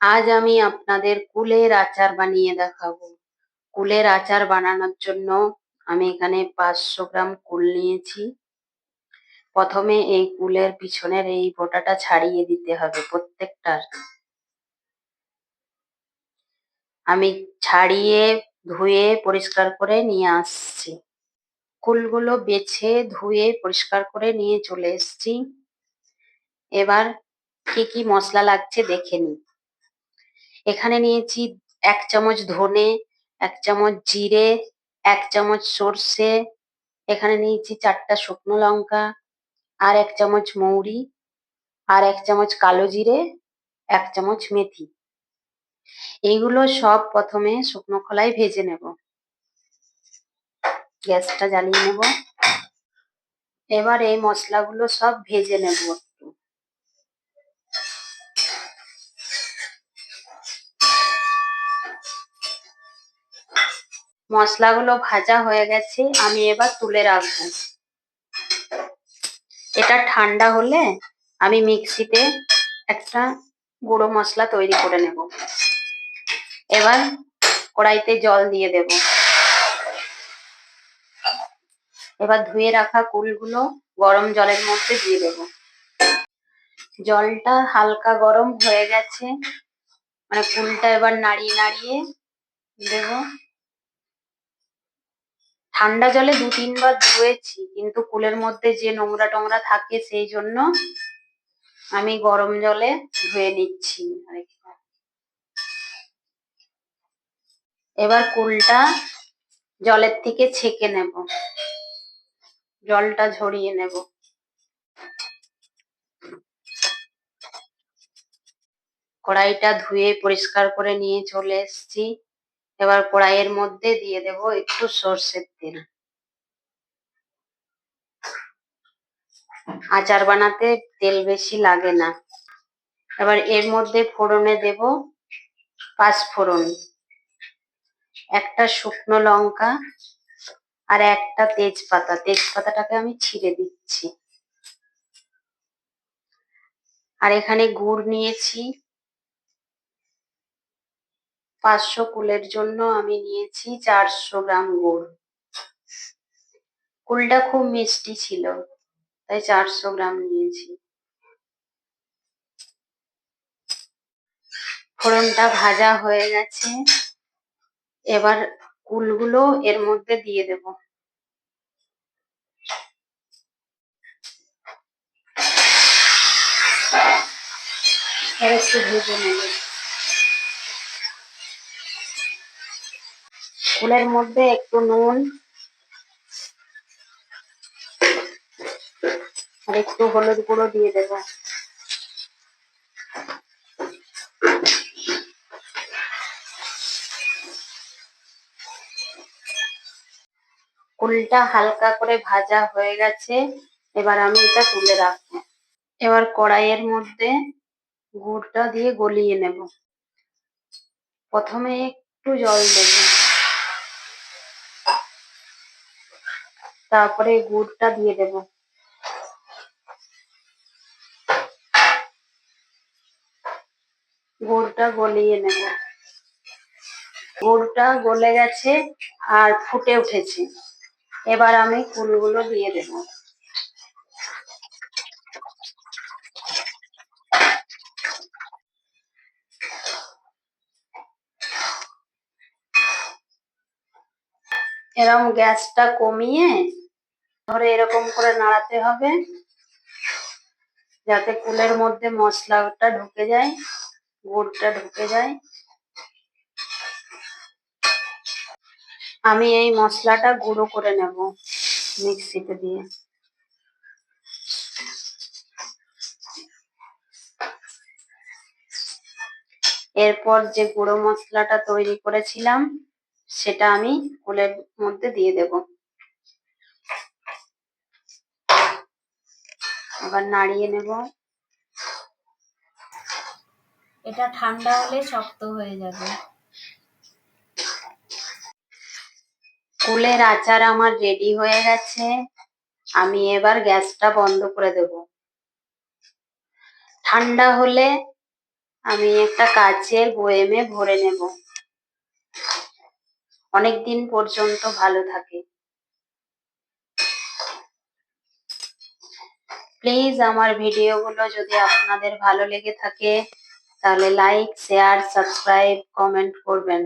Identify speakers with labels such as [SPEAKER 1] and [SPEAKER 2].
[SPEAKER 1] আজ আমি আপনাদের কুলের আচার বানিয়ে দেখাবো। কুলের আচার বানানোর জন্য আমি এখানে পাঁচশো গ্রাম কুল নিয়েছি। প্রথমে এই কুলের পিছনের এই বোটাটা ছাড়িয়ে দিতে হবে প্রত্যেকটার। আমি ছাড়িয়ে, ধুয়ে, পরিষ্কার করে নিয়ে আসছি। কুলগুলো বেছে, ধুয়ে, পরিষ্কার করে নিয়ে চলে এসছি। এবার কি কি মশলা লাগছে দেখে নিই। এখানে নিয়েছি এক চামচ ধনে, এক চামচ জিরে, এক চামচ সর্ষে, এখানে নিয়েছি চারটা শুকনো লঙ্কা, আর এক চামচ মৌরি, আর এক চামচ কালো জিরে, এক চামচ মেথি। এইগুলো সব প্রথমে শুকনো খোলায় ভেজে নেব। গ্যাসটা জ্বালিয়ে নেব। এবার এই মশলাগুলো সব ভেজে নেব। মশলাগুলো ভাজা হয়ে গেছে, আমি এবার তুলে রাখব। এটা ঠান্ডা হলে আমি মিক্সিতে একটা গুঁড়ো মশলা তৈরি করে নেব। এবার কড়াইতে জল দিয়ে দেব। এবার ধুয়ে রাখা কুলগুলো গরম জলের মধ্যে দিয়ে দেব। জলটা হালকা গরম হয়ে গেছে। মানে কুলটা এবার নাড়িয়ে নাড়িয়ে দেব। ঠান্ডা জলে দু তিনবার ধুয়েছি, কিন্তু কুলের মধ্যে যে নোংরা টোংরা থাকে সেই জন্য আমি গরম জলে ধুয়ে নিচ্ছি এবার কুলটা জলের থেকে ছেঁকে নেব। জলটা ঝরিয়ে নেব। কড়াইটা ধুয়ে পরিষ্কার করে নিয়ে চলে এসেছি। এবার কড়াইয়ের মধ্যে দিয়ে দেব একটু সর্ষের তেল। আচার বানাতে তেল বেশি লাগে না। এবার এর মধ্যে ফোড়নে দেব পাঁচ ফোড়ন, একটা শুকনো লঙ্কা আর একটা তেজপাতা। তেজপাতাটাকে আমি ছিঁড়ে দিচ্ছি। আর এখানে গুড় নিয়েছি। পাঁচশো কুলের জন্য আমি নিয়েছি চারশো গ্রাম গুড়। কুলটা খুব মিষ্টি ছিল, তাই চারশো গ্রাম নিয়েছি। ফোড়নটা ভাজা হয়ে গেছে, এবার কুলগুলো এর মধ্যে দিয়ে দেব। একটু ভেজে নেব। কুলের মধ্যে একটু নুন আর একটু হলুদ গুঁড়ো দিয়ে দেব। কুলটা হালকা করে ভাজা হয়ে গেছে, এবার আমি এটা তুলে রাখব। এবার কড়াইয়ের মধ্যে গুড়টা দিয়ে গলিয়ে নেব। প্রথমে একটু জল দেব। তারপরে গুড়টা দিয়ে দেব। গুড়টা গলিয়ে নেব। গুড়টা গলে গেছে আর ফুটে উঠেছে। এবার আমি ফুলগুলো দিয়ে দেব। এরকম গ্যাসটা কমিয়ে ধরে এরকম করে নাড়াতে হবে, যাতে কুলের মধ্যে মশলাটা ঢুকে যায়, গুড়টা ঢুকে যায়। আমি এই মশলাটা গুঁড়ো করে নেব মিক্সিতে দিয়ে। এরপর যে গুঁড়ো মশলাটা তৈরি করেছিলাম সেটা আমি কুলের মধ্যে দিয়ে দেব। আবার নাড়িয়ে নেব। এটা ঠান্ডা হলে শক্ত হয়ে যাবে। কুলের আচার আমার রেডি হয়ে গেছে। আমি এবার গ্যাসটা বন্ধ করে দেব। ঠান্ডা হলে আমি একটা কাচের বয়েমে ভরে নেব। অনেক দিন পর্যন্ত ভালো থাকে। প্লিজ আমার ভিডিওগুলো যদি আপনাদের ভালো লেগে থাকে, তাহলে লাইক শেয়ার সাবস্ক্রাইব কমেন্ট করবেন।